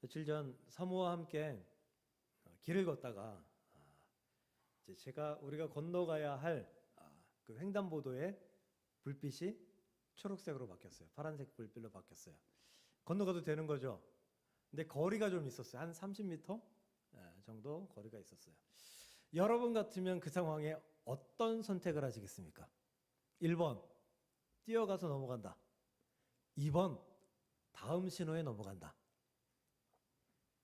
며칠 전 사모와 함께 어, 길을 걷다가 아, 제가 우리가 건너가야 할 그 횡단보도의 불빛이 초록색으로 바뀌었어요. 파란색 불빛로 바뀌었어요. 건너가도 되는 거죠. 근데 거리가 좀 있었어요. 한 30m 정도 거리가 있었어요. 여러분 같으면 그 상황에 어떤 선택을 하시겠습니까? 1번 뛰어가서 넘어간다. 2번 다음 신호에 넘어간다.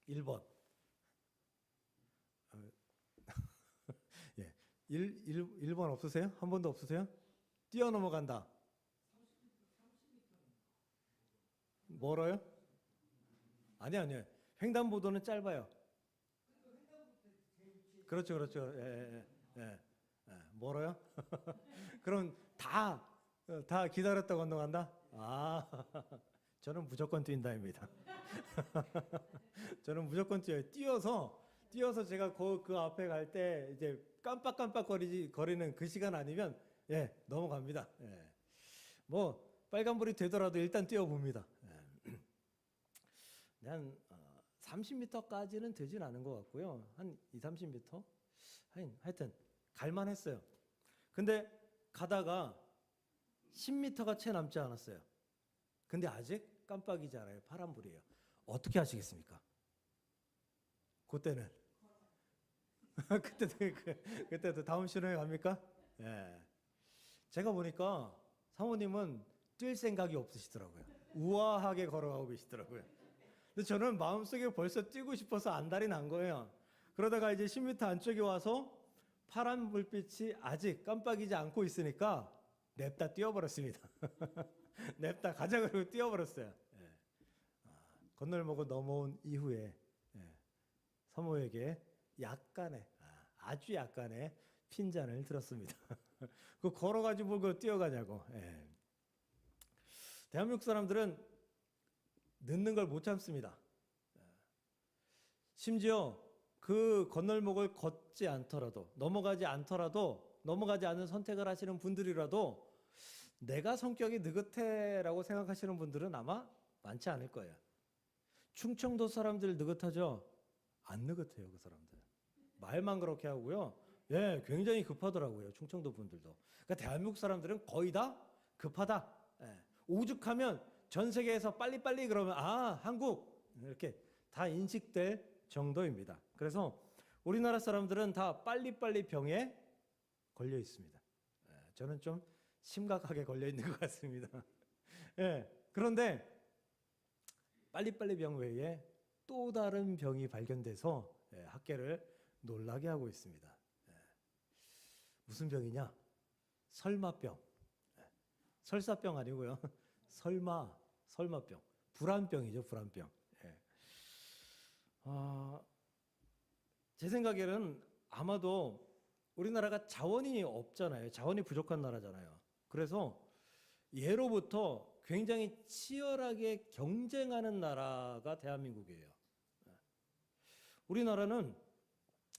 1번. 어, 예. 1, 1, 1번 없으세요? 한 번도 없으세요? 뛰어 넘어간다. 멀어요? 아니 아니요. 횡단보도는 짧아요. 그렇죠, 그렇죠. 예, 예, 예. 예. 예. 멀어요? 그럼 다, 어, 다 기다렸다 건너간다? 아, 저는 무조건 뛴다입니다. 저는 무조건 뛰어요. 뛰어서, 뛰어서 제가 그, 그 앞에 갈 때 이제 깜빡깜빡 거리지, 거리는 그 시간 아니면, 예, 넘어갑니다. 예. 뭐, 빨간불이 되더라도 일단 뛰어봅니다. 예. 네, 한 어, 30m까지는 되진 않은 것 같고요. 한 2, 30m? 하여튼, 하여튼 갈만 했어요. 근데 가다가 10m가 채 남지 않았어요. 근데 아직 깜빡이지 않아요. 파란불이에요. 어떻게 하시겠습니까? 그때는 그때도 그, 그때도 다음 신호에 갑니까? 예. 제가 보니까 사모님은 뛸 생각이 없으시더라고요. 우아하게 걸어가고 계시더라고요. 근데 저는 마음속에 벌써 뛰고 싶어서 안달이 난 거예요. 그러다가 이제 10m 안쪽에 와서 파란 불빛이 아직 깜빡이지 않고 있으니까 냅다 뛰어버렸습니다. 냅다 가자 그러고 뛰어버렸어요. 예. 아, 건널목을 넘어온 이후에 예. 사모에게 약간의 아, 아주 약간의 핀잔을 들었습니다. 그 걸어가지고 그 뛰어가냐고. 예. 대한민국 사람들은 늦는 걸 못 참습니다. 예. 심지어 그 건널목을 걷지 않더라도 넘어가지 않더라도 넘어가지 않은 선택을 하시는 분들이라도 내가 성격이 느긋해라고 생각하시는 분들은 아마 많지 않을 거예요. 충청도 사람들 느긋하죠? 안 느긋해요, 그 사람들. 말만 그렇게 하고요. 예, 굉장히 급하더라고요, 충청도 분들도. 그러니까 대한민국 사람들은 거의 다 급하다. 예, 오죽하면 전 세계에서 빨리빨리 그러면 아, 한국 이렇게 다 인식될 정도입니다. 그래서 우리나라 사람들은 다 빨리빨리 병에 걸려 있습니다. 예, 저는 좀 심각하게 걸려 있는 것 같습니다. 예, 그런데 빨리빨리 병 외에 또 다른 병이 발견돼서 예, 학계를 놀라게 하고 있습니다. 예, 무슨 병이냐? 설마병. 예, 설사병 아니고요. 설마, 설마병. 불안병이죠, 불안병. 예. 아, 제 생각에는 아마도 우리나라가 자원이 없잖아요. 자원이 부족한 나라잖아요. 그래서 예로부터 굉장히 치열하게 경쟁하는 나라가 대한민국이에요. 우리나라는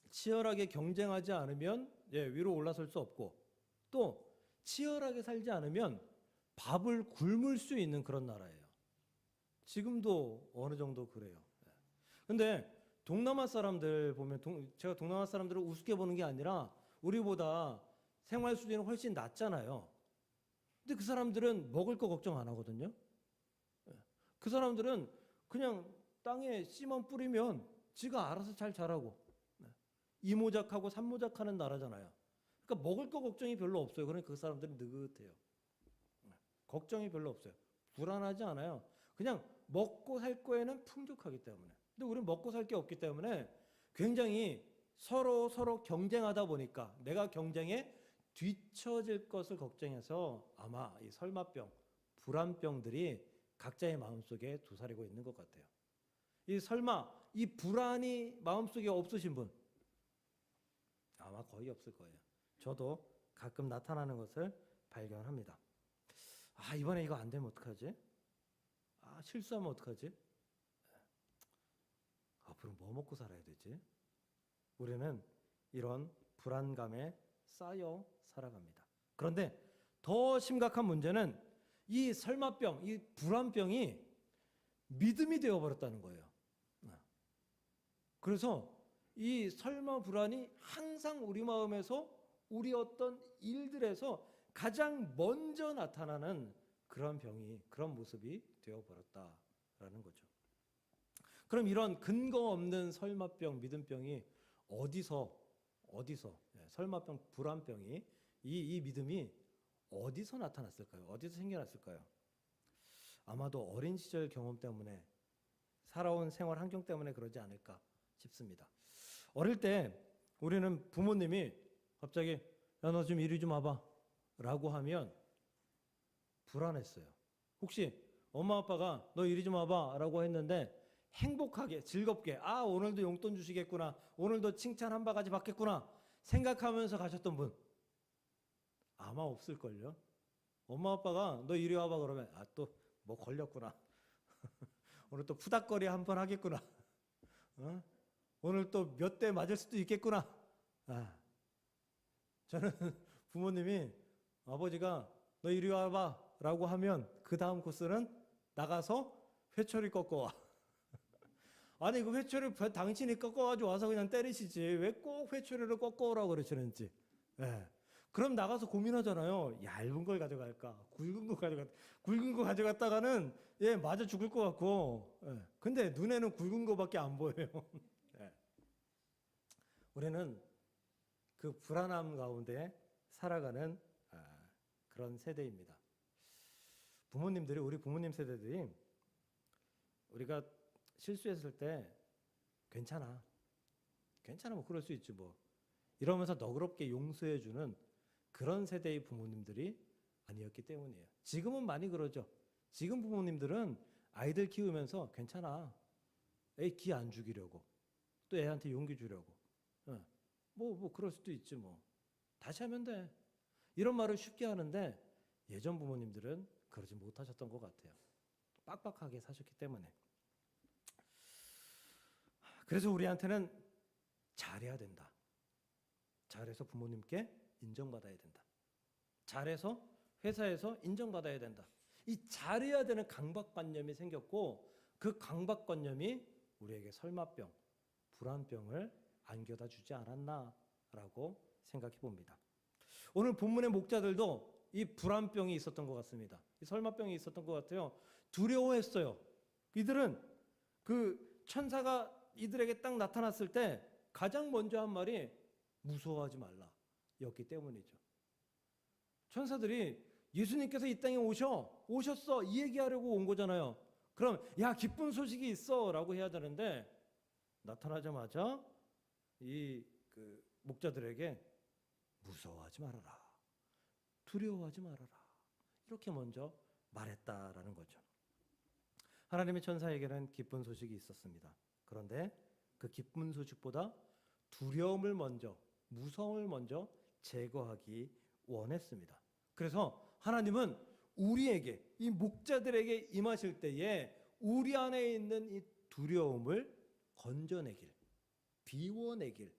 치열하게 경쟁하지 않으면 예, 위로 올라설 수 없고 또 치열하게 살지 않으면 밥을 굶을 수 있는 그런 나라예요. 지금도 어느 정도 그래요. 예. 근데 동남아 사람들 보면 동, 제가 동남아 사람들을 우습게 보는 게 아니라 우리보다 생활 수준이 훨씬 낮잖아요. 근데 그 사람들은 먹을 거 걱정 안 하거든요. 예. 그 사람들은 그냥 땅에 씨만 뿌리면 지가 알아서 잘 자라고 네. 이모작하고 삼모작하는 나라잖아요. 그러니까 먹을 거 걱정이 별로 없어요. 그러니까 그 사람들은 느긋해요. 네. 걱정이 별로 없어요. 불안하지 않아요. 그냥 먹고 살 거에는 풍족하기 때문에. 근데 우리는 먹고 살 게 없기 때문에 굉장히 서로 서로 경쟁하다 보니까 내가 경쟁에 뒤처질 것을 걱정해서 아마 이 설마병, 불안병들이 각자의 마음속에 두사리고 있는 것 같아요. 이 설마 이 불안이 마음속에 없으신 분 아마 거의 없을 거예요. 저도 가끔 나타나는 것을 발견합니다. 아 이번에 이거 안 되면 어떡하지? 아 실수하면 어떡하지? 앞으로 뭐 먹고 살아야 되지? 우리는 이런 불안감에 쌓여 살아갑니다. 그런데 더 심각한 문제는 이 설마병, 이 불안병이 믿음이 되어버렸다는 거예요. 네. 그래서 이 설마 불안이 항상 우리 마음에서 우리 어떤 일들에서 가장 먼저 나타나는 그런 병이 그런 모습이 되어 버렸다라는 거죠. 그럼 이런 근거 없는 설마병, 믿음병이 어디서 어디서 예, 설마병, 불안병이 이, 이 믿음이 어디서 나타났을까요? 어디서 생겨났을까요? 아마도 어린 시절 경험 때문에 살아온 생활 환경 때문에 그러지 않을까 싶습니다. 어릴 때 우리는 부모님이 갑자기 야 너 좀 이리 좀 와봐 라고 하면 불안했어요. 혹시 엄마 아빠가 너 이리 좀 와봐 라고 했는데 행복하게 즐겁게 아 오늘도 용돈 주시겠구나 오늘도 칭찬 한 바가지 받겠구나 생각하면서 가셨던 분 아마 없을걸요. 엄마 아빠가 너 이리 와봐 그러면 아 또 뭐 걸렸구나. 오늘 또 푸닥거리 한 번 하겠구나. 어? 오늘 또 몇 대 맞을 수도 있겠구나. 아. 저는 부모님이 아버지가 너 이리 와봐 라고 하면 그 다음 코스는 나가서 회초리 꺾어와. 아니 그 회초리 당신이 꺾어가지고 와서 그냥 때리시지 왜 꼭 회초리를 꺾어오라고 그러시는지. 예. 그럼 나가서 고민하잖아요. 얇은 걸 가져갈까, 굵은 거 가져갈. 굵은 거 가져갔다가는 예 맞아 죽을 것 같고. 예. 근데 눈에는 굵은 거밖에 안 보여요. 예. 우리는 그 불안함 가운데 살아가는 아, 그런 세대입니다. 부모님들이 우리 부모님 세대들이 우리가 실수했을 때 괜찮아, 괜찮아 뭐 그럴 수 있지 뭐 이러면서 너그럽게 용서해 주는 그런 세대의 부모님들이 아니었기 때문이에요. 지금은 많이 그러죠. 지금 부모님들은 아이들 키우면서 괜찮아, 애 기 안 죽이려고 또 애한테 용기 주려고. 어. 뭐, 뭐, 그럴 수도 있지, 뭐. 다시 하면 돼. 이런 말을 쉽게 하는데 예전 부모님들은 그러지 못하셨던 것 같아요. 빡빡하게 사셨기 때문에. 그래서 우리한테는 잘해야 된다. 잘해서 부모님께 인정받아야 된다. 잘해서 회사에서 인정받아야 된다. 이 잘해야 되는 강박관념이 생겼고 그 강박관념이 우리에게 설마병, 불안병을 안겨다 주지 않았나라고 생각해 봅니다. 오늘 본문의 목자들도 이 불안병이 있었던 것 같습니다. 이 설마병이 있었던 것 같아요. 두려워했어요. 이들은 그 천사가 이들에게 딱 나타났을 때 가장 먼저 한 말이 무서워하지 말라 였기 때문이죠. 천사들이 예수님께서 이 땅에 오셔 오셨어 이 얘기하려고 온 거잖아요. 그럼 야 기쁜 소식이 있어 라고 해야 되는데 나타나자마자 이 그 목자들에게 무서워하지 말아라. 두려워하지 말아라. 이렇게 먼저 말했다라는 거죠. 하나님의 천사에게는 기쁜 소식이 있었습니다. 그런데 그 기쁜 소식보다 두려움을 먼저, 무서움을 먼저 제거하기 원했습니다. 그래서 하나님은 우리에게, 이 목자들에게 임하실 때에 우리 안에 있는 이 두려움을 건져내길, 비워내길,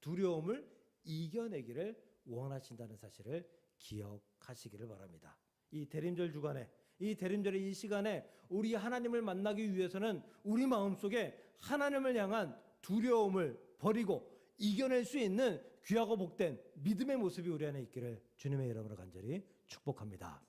두려움을 이겨내기를 원하신다는 사실을 기억하시기를 바랍니다. 이 대림절 주간에 이 대림절의 이 시간에 우리 하나님을 만나기 위해서는 우리 마음속에 하나님을 향한 두려움을 버리고 이겨낼 수 있는 귀하고 복된 믿음의 모습이 우리 안에 있기를 주님의 이름으로 간절히 축복합니다.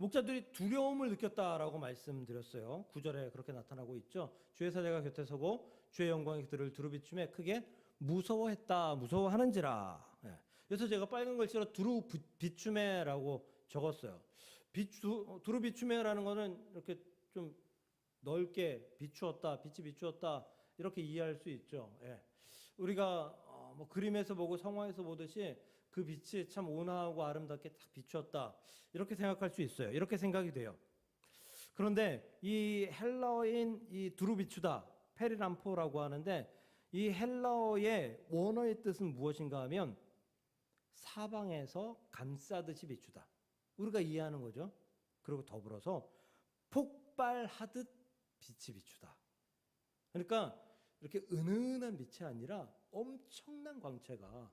목자들이 두려움을 느꼈다라고 말씀드렸어요. 구절에 그렇게 나타나고 있죠. 주의 사자가 곁에 서고 주의 영광이 그들을 두루비춤에 크게 무서워했다. 무서워하는지라. 예. 그래서 제가 빨간 글씨로 두루 비춤에라고 적었어요. 비추, 두루 비춤에라는 거는 이렇게 좀 넓게 비추었다, 빛이 비추었다 이렇게 이해할 수 있죠. 예. 우리가 어, 뭐 그림에서 보고 성화에서 보듯이 그 빛이 참 온화하고 아름답게 딱 비추었다 이렇게 생각할 수 있어요. 이렇게 생각이 돼요. 그런데 이 헬라어인 이 두루 비추다 페리람포라고 하는데 이 헬라어의 원어의 뜻은 무엇인가 하면 사방에서 감싸듯이 비추다. 우리가 이해하는 거죠. 그리고 더불어서 폭발하듯 빛이 비추다. 그러니까 이렇게 은은한 빛이 아니라 엄청난 광채가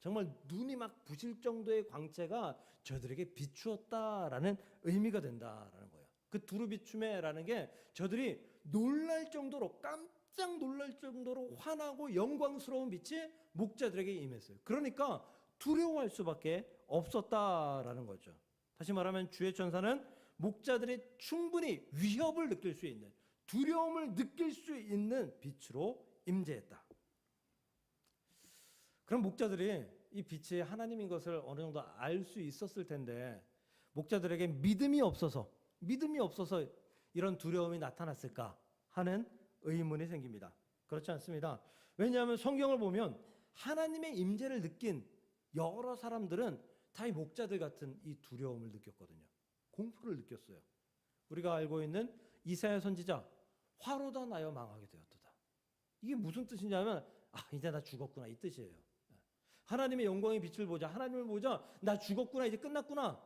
정말 눈이 막 부실 정도의 광채가 저들에게 비추었다라는 의미가 된다라는 거예요. 그 두루 비춤에라는 게 저들이 놀랄 정도로 깜 깜짝 놀랄 정도로 환하고 영광스러운 빛이 목자들에게 임했어요. 그러니까 두려워할 수밖에 없었다라는 거죠. 다시 말하면 주의 천사는 목자들이 충분히 위협을 느낄 수 있는 두려움을 느낄 수 있는 빛으로 임재했다. 그럼 목자들이 이 빛이 하나님인 것을 어느 정도 알 수 있었을 텐데 목자들에게 믿음이 없어서 믿음이 없어서 이런 두려움이 나타났을까 하는 의문이 생깁니다. 그렇지 않습니다. 왜냐하면 성경을 보면 하나님의 임재를 느낀 여러 사람들은 다 이 목자들 같은 이 두려움을 느꼈거든요. 공포를 느꼈어요. 우리가 알고 있는 이사야 선지자 화로다 나여 망하게 되었도다. 이게 무슨 뜻이냐면 아 이제 나 죽었구나 이 뜻이에요. 하나님의 영광의 빛을 보자. 하나님을 보자. 나 죽었구나 이제 끝났구나.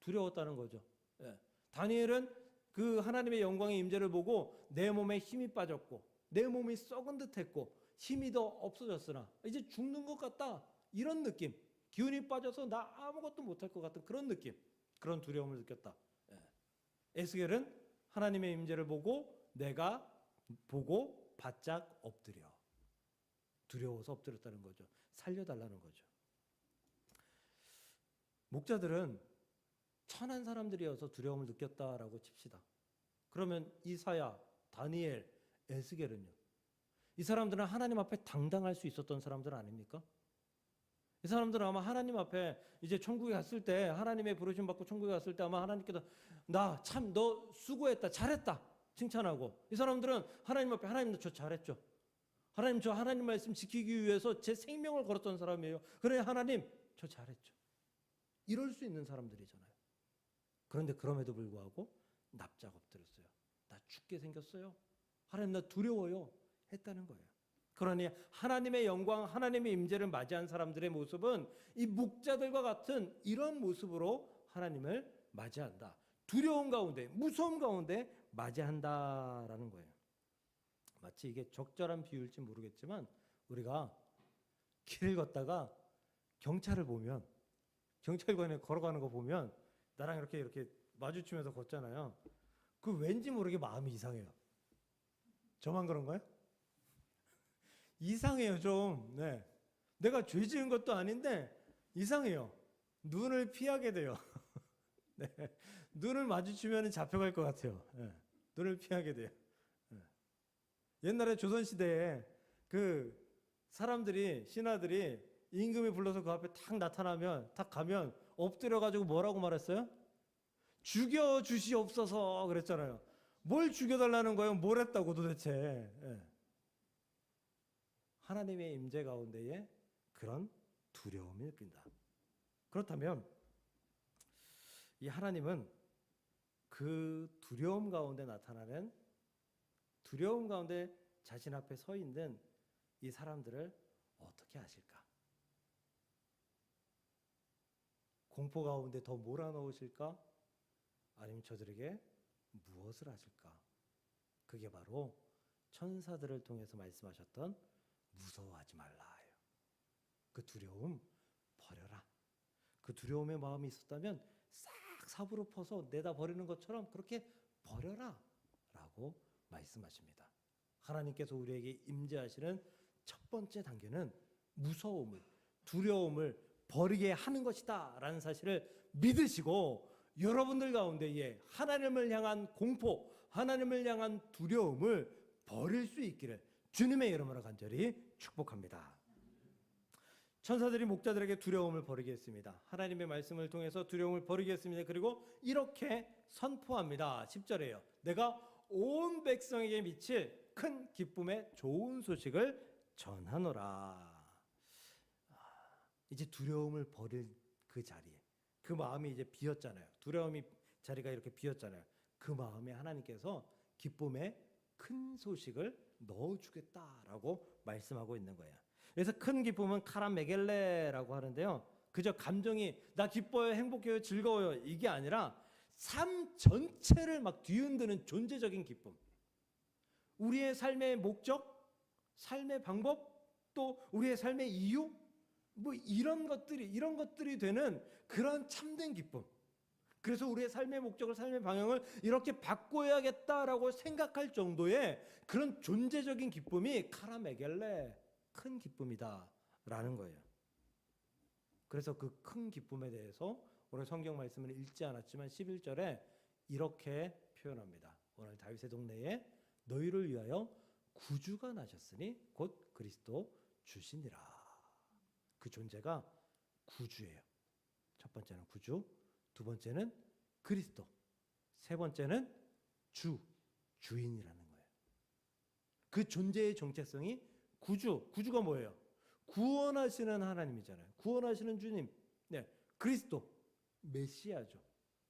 두려웠다는 거죠. 예. 다니엘은 그 하나님의 영광의 임재를 보고 내 몸에 힘이 빠졌고 내 몸이 썩은 듯했고 힘이 더 없어졌으나 이제 죽는 것 같다 이런 느낌 기운이 빠져서 나 아무것도 못할 것 같은 그런 느낌 그런 두려움을 느꼈다 예. 에스겔은 하나님의 임재를 보고 내가 보고 바짝 엎드려 두려워서 엎드렸다는 거죠 살려달라는 거죠 목자들은 천한 사람들이어서 두려움을 느꼈다라고 칩시다. 그러면 이사야, 다니엘, 에스겔은요? 이 사람들은 하나님 앞에 당당할 수 있었던 사람들 아닙니까? 이 사람들은 아마 하나님 앞에 이제 천국에 갔을 때 하나님의 부르심 받고 천국에 갔을 때 아마 하나님께서 나 참 너 수고했다 잘했다 칭찬하고 이 사람들은 하나님 앞에 하나님 저 잘했죠 하나님 저 하나님 말씀 지키기 위해서 제 생명을 걸었던 사람이에요 그래 하나님 저 잘했죠 이럴 수 있는 사람들이잖아요 그런데 그럼에도 불구하고 납작 엎드렸어요. 나 죽게 생겼어요. 하나님 나 두려워요. 했다는 거예요. 그러니 하나님의 영광, 하나님의 임재를 맞이한 사람들의 모습은 이 목자들과 같은 이런 모습으로 하나님을 맞이한다. 두려움 가운데, 무서움 가운데 맞이한다라는 거예요. 마치 이게 적절한 비유일지 모르겠지만 우리가 길을 걷다가 경찰을 보면 경찰관에 걸어가는 거 보면 나랑 이렇게 이렇게 마주치면서 걷잖아요. 그 왠지 모르게 마음이 이상해요. 저만 그런가요? 이상해요 좀. 네. 내가 죄 지은 것도 아닌데 이상해요. 눈을 피하게 돼요. 네. 눈을 마주치면 잡혀갈 것 같아요. 네. 눈을 피하게 돼요. 네. 옛날에 조선 시대에 그 사람들이 신하들이 임금이 불러서 그 앞에 탁 나타나면 탁 가면 엎드려 가지고 뭐라고 말했어요? 죽여 주시옵소서 그랬잖아요. 뭘 죽여달라는 거예요? 뭘 했다고 도대체? 예. 하나님의 임재 가운데에 그런 두려움이 느낀다. 그렇다면 이 하나님은 그 두려움 가운데 나타나는 두려움 가운데 자신 앞에 서 있는 이 사람들을 어떻게 하실까? 공포 가운데 더 몰아넣으실까? 아니면 저들에게 무엇을 하실까? 그게 바로 천사들을 통해서 말씀하셨던 무서워하지 말라예요. 그 두려움 버려라. 그 두려움의 마음이 있었다면 싹 삽으로 퍼서 내다 버리는 것처럼 그렇게 버려라 라고 말씀하십니다. 하나님께서 우리에게 임재하시는 첫 번째 단계는 무서움을 두려움을 버리게 하는 것이다라는 사실을 믿으시고 여러분들 가운데에 하나님을 향한 공포, 하나님을 향한 두려움을 버릴 수 있기를 주님의 이름으로 간절히 축복합니다. 천사들이 목자들에게 두려움을 버리게 했습니다. 하나님의 말씀을 통해서 두려움을 버리게 했습니다. 그리고 이렇게 선포합니다. 10절에요. 내가 온 백성에게 미칠 큰 기쁨의 좋은 소식을 전하노라. 이제 두려움을 버릴 그 자리에 그 마음이 이제 비었잖아요. 두려움이 자리가 이렇게 비었잖아요. 그 마음에 하나님께서 기쁨의 큰 소식을 넣어주겠다라고 말씀하고 있는 거예요. 그래서 큰 기쁨은 카라 메겔레라고 하는데요. 그저 감정이 나 기뻐요, 행복해요, 즐거워요 이게 아니라 삶 전체를 막 뒤흔드는 존재적인 기쁨. 우리의 삶의 목적, 삶의 방법, 또 우리의 삶의 이유, 뭐 이런 것들이 이런 것들이 되는 그런 참된 기쁨. 그래서 우리의 삶의 목적을 삶의 방향을 이렇게 바꿔야겠다라고 생각할 정도의 그런 존재적인 기쁨이 카라메겔레 큰 기쁨이다라는 거예요. 그래서 그 큰 기쁨에 대해서 오늘 성경 말씀을 읽지 않았지만 11절에 이렇게 표현합니다. 오늘 다윗의 동네에 너희를 위하여 구주가 나셨으니 곧 그리스도 주시니라. 그 존재가 구주예요. 첫 번째는 구주, 두 번째는 그리스도, 세 번째는 주, 주인이라는 거예요. 그 존재의 정체성이 구주, 구주가 뭐예요? 구원하시는 하나님이잖아요. 구원하시는 주님, 네, 그리스도, 메시아죠.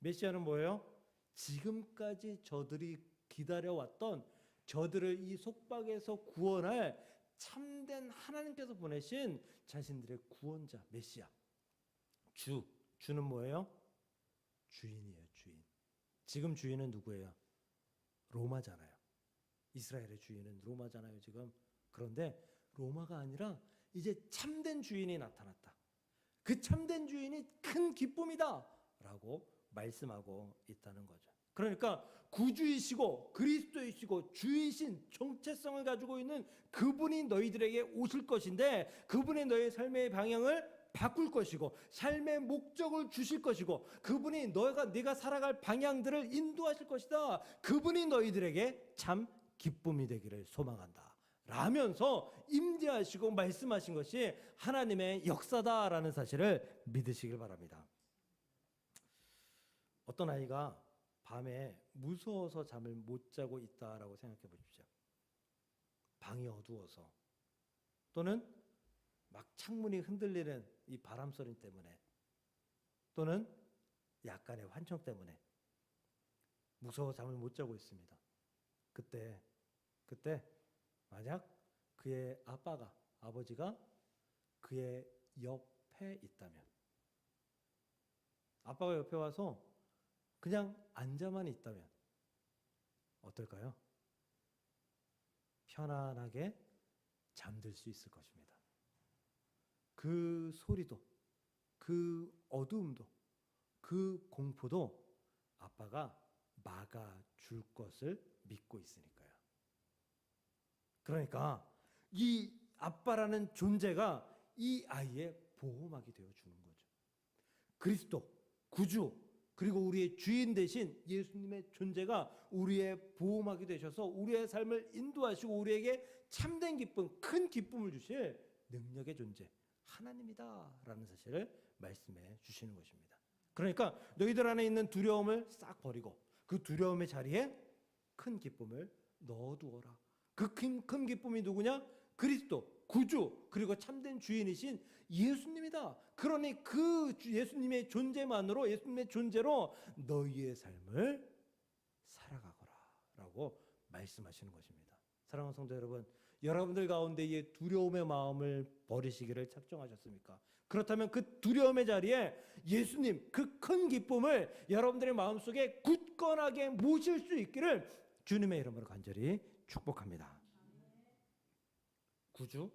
메시아는 뭐예요? 지금까지 저들이 기다려왔던 저들을 이 속박에서 구원할 참된 하나님께서 보내신 자신들의 구원자 메시아. 주 주는 뭐예요? 주인이에요 주인. 지금 주인은 누구예요? 로마잖아요. 이스라엘의 주인은 로마잖아요 지금. 그런데 로마가 아니라 이제 참된 주인이 나타났다. 그 참된 주인이 큰 기쁨이다! 라고 말씀하고 있다는 거죠 그러니까 구주이시고 그리스도이시고 주이신 정체성을 가지고 있는 그분이 너희들에게 오실 것인데 그분이 너의 삶의 방향을 바꿀 것이고 삶의 목적을 주실 것이고 그분이 너가 네가 살아갈 방향들을 인도하실 것이다. 그분이 너희들에게 참 기쁨이 되기를 소망한다. 라면서 임재하시고 말씀하신 것이 하나님의 역사다라는 사실을 믿으시길 바랍니다. 어떤 아이가 밤에 무서워서 잠을 못 자고 있다라고 생각해 보십시오. 방이 어두워서 또는 막 창문이 흔들리는 이 바람 소리 때문에 또는 약간의 환청 때문에 무서워 잠을 못 자고 있습니다. 그때 그때 만약 그의 아빠가 아버지가 그의 옆에 있다면 아빠가 옆에 와서 그냥 앉아만 있다면 어떨까요? 편안하게 잠들 수 있을 것입니다. 그 소리도, 그 어두움도, 그 공포도 아빠가 막아줄 것을 믿고 있으니까요. 그러니까 이 아빠라는 존재가 이 아이의 보호막이 되어 주는 거죠. 그리스도, 구주, 그리고 우리의 주인 대신 예수님의 존재가 우리의 보호막이 되셔서 우리의 삶을 인도하시고 우리에게 참된 기쁨, 큰 기쁨을 주실 능력의 존재 하나님이다라는 사실을 말씀해 주시는 것입니다. 그러니까 너희들 안에 있는 두려움을 싹 버리고 그 두려움의 자리에 큰 기쁨을 넣어두어라. 그 큰 기쁨이 누구냐? 그리스도, 구주, 그리고 참된 주인이신 예수님이다. 그러니 그 예수님의 존재만으로 예수님의 존재로 너희의 삶을 살아가거라. 라고 말씀하시는 것입니다. 사랑하는 성도 여러분, 여러분들 가운데 이 두려움의 마음을 버리시기를 작정하셨습니까? 그렇다면 그 두려움의 자리에 예수님 그 큰 기쁨을 여러분들의 마음속에 굳건하게 모실 수 있기를 주님의 이름으로 간절히 축복합니다. 구주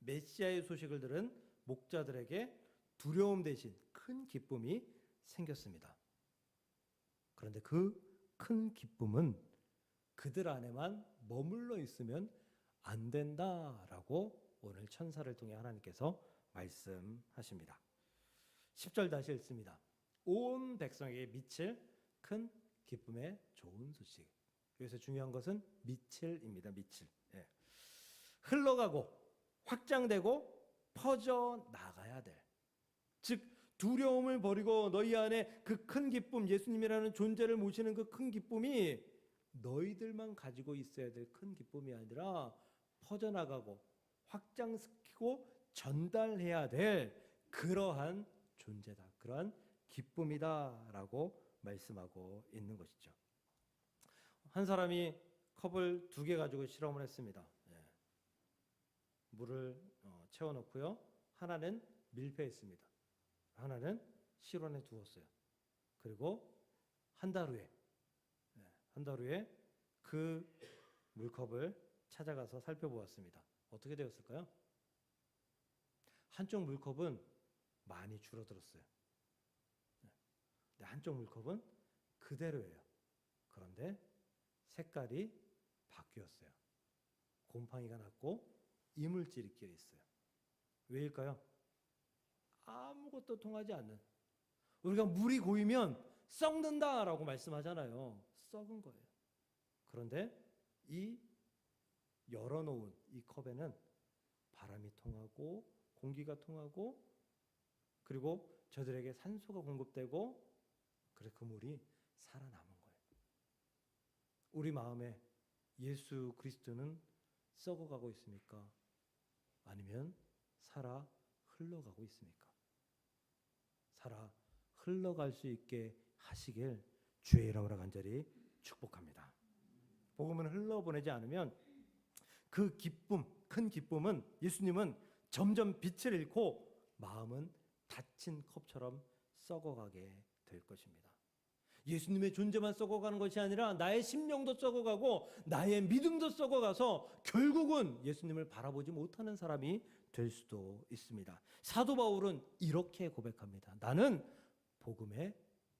메시아의 소식을 들은 목자들에게 두려움 대신 큰 기쁨이 생겼습니다. 그런데 그 큰 기쁨은 그들 안에만 머물러 있으면 안 된다라고 오늘 천사를 통해 하나님께서 말씀하십니다. 10절 다시 읽습니다. 온 백성에게 미칠 큰 기쁨의 좋은 소식. 여기서 중요한 것은 미칠입니다. 미칠. 예. 흘러가고 확장되고 퍼져 나가야 될. 즉 두려움을 버리고 너희 안에 그 큰 기쁨, 예수님이라는 존재를 모시는 그 큰 기쁨이 너희들만 가지고 있어야 될 큰 기쁨이 아니라 퍼져나가고 확장시키고 전달해야 될 그러한 존재다. 그러한 기쁨이다라고 말씀하고 있는 것이죠. 한 사람이 컵을 두 개 가지고 실험을 했습니다. 예. 물을 어, 채워놓고요. 하나는 밀폐했습니다. 하나는 실온에 두었어요. 그리고 한 달 후에 예, 한달 후에 그 물컵을 찾아가서 살펴보았습니다. 어떻게 되었을까요? 한쪽 물컵은 많이 줄어들었어요. 네. 근데 한쪽 물컵은 그대로예요. 그런데 색깔이 바뀌었어요. 곰팡이가 났고 이물질이 끼어 있어요. 왜일까요? 아무것도 통하지 않는. 우리가 물이 고이면 썩는다라고 말씀하잖아요. 썩은 거예요. 그런데 이 열어놓은 이 컵에는 바람이 통하고 공기가 통하고 그리고 저들에게 산소가 공급되고 그래 그 물이 살아남은 거예요. 우리 마음에 예수 그리스도는 썩어가고 있습니까? 아니면 살아 흘러가고 있습니까? 살아 흘러갈 수 있게 하시길 주의 이름으로 간절히 축복합니다. 복음을 흘러보내지 않으면 그 기쁨, 큰 기쁨은 예수님은 점점 빛을 잃고 마음은 닫힌 컵처럼 썩어가게 될 것입니다. 예수님의 존재만 썩어가는 것이 아니라 나의 심령도 썩어가고 나의 믿음도 썩어가서 결국은 예수님을 바라보지 못하는 사람이 될 수도 있습니다. 사도 바울은 이렇게 고백합니다. 나는 복음의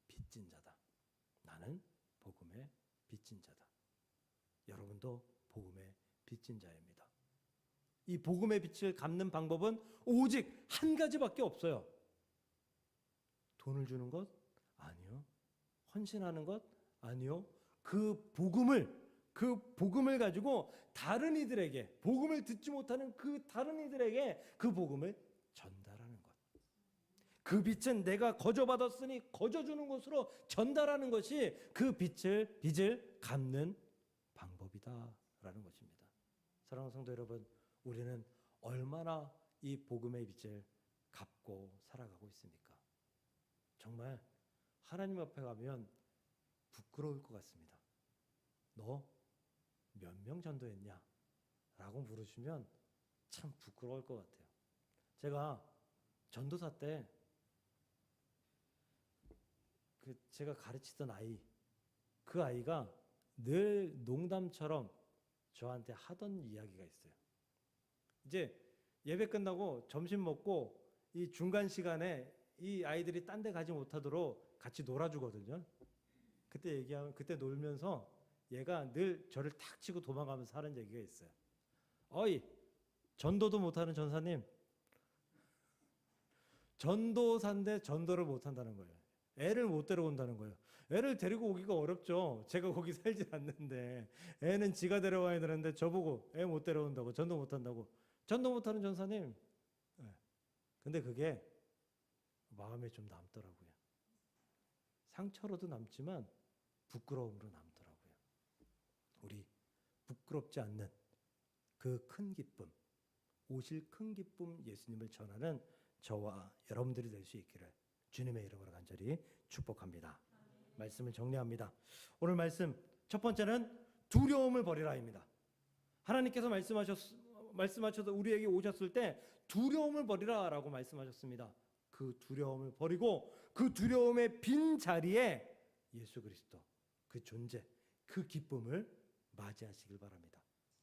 빚진 자다. 나는 복음의 빚진 자다. 여러분도 복음의 빚진 자입니다. 이 복음의 빛을 갚는 방법은 오직 한 가지밖에 없어요. 돈을 주는 것? 헌신하는 것? 아니요. 그 복음을 그 복음을 가지고 다른 이들에게 복음을 듣지 못하는 그 다른 이들에게 그 복음을 전달하는 것. 그 빛은 내가 거저 받았으니 거저 주는 것으로 전달하는 것이 그 빛을 빚을 갚는 방법이다라는 것입니다. 사랑하는 성도 여러분, 우리는 얼마나 이 복음의 빚을 갚고 살아가고 있습니까? 정말 하나님 앞에 가면 부끄러울 것 같습니다. 너 몇 명 전도했냐? 라고 물으시면 참 부끄러울 것 같아요. 제가 전도사 때 그 제가 가르치던 아이 그 아이가 늘 농담처럼 저한테 하던 이야기가 있어요. 이제 예배 끝나고 점심 먹고 이 중간 시간에 이 아이들이 딴 데 가지 못하도록 같이 놀아주거든요. 그때 얘기하면 그때 놀면서 얘가 늘 저를 탁 치고 도망가면서 하는 얘기가 있어요. 어이 전도도 못하는 전사님 전도사인데 전도를 못한다는 거예요. 애를 못 데려온다는 거예요. 애를 데리고 오기가 어렵죠. 제가 거기 살지 않는데 애는 지가 데려와야 되는데 저보고 애 못 데려온다고 전도 못한다고 전도 못하는 전사님. 네. 근데 그게 마음에 좀 남더라고요. 상처로도 남지만 부끄러움으로 남더라고요. 우리 부끄럽지 않는 그 큰 기쁨, 오실 큰 기쁨 예수님을 전하는 저와 여러분들이 될 수 있기를 주님의 이름으로 간절히 축복합니다. 말씀을 정리합니다. 오늘 말씀 첫 번째는 두려움을 버리라입니다. 하나님께서 말씀하셨 말씀하셔서 우리에게 오셨을 때 두려움을 버리라라고 말씀하셨습니다. 그 두려움을 버리고 그 두려움의 빈 자리에 예수 그리스도 그 존재 그 기쁨을 맞이하시길 바랍니다.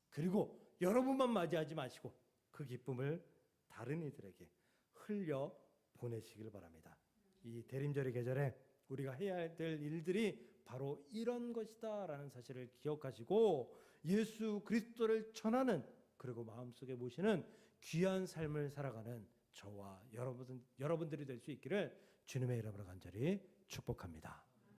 그리고 여러분만 맞이하지 마시고 그 기쁨을 다른 이들에게 흘려 보내시길 바랍니다. 이 대림절의 계절에 우리가 해야 될 일들이 바로 이런 것이다라는 사실을 기억하시고 예수 그리스도를 전하는 그리고 마음속에 모시는 귀한 삶을 살아가는 저와 여러분 여러분들이 될 수 있기를 주님의 이름으로 간절히 축복합니다.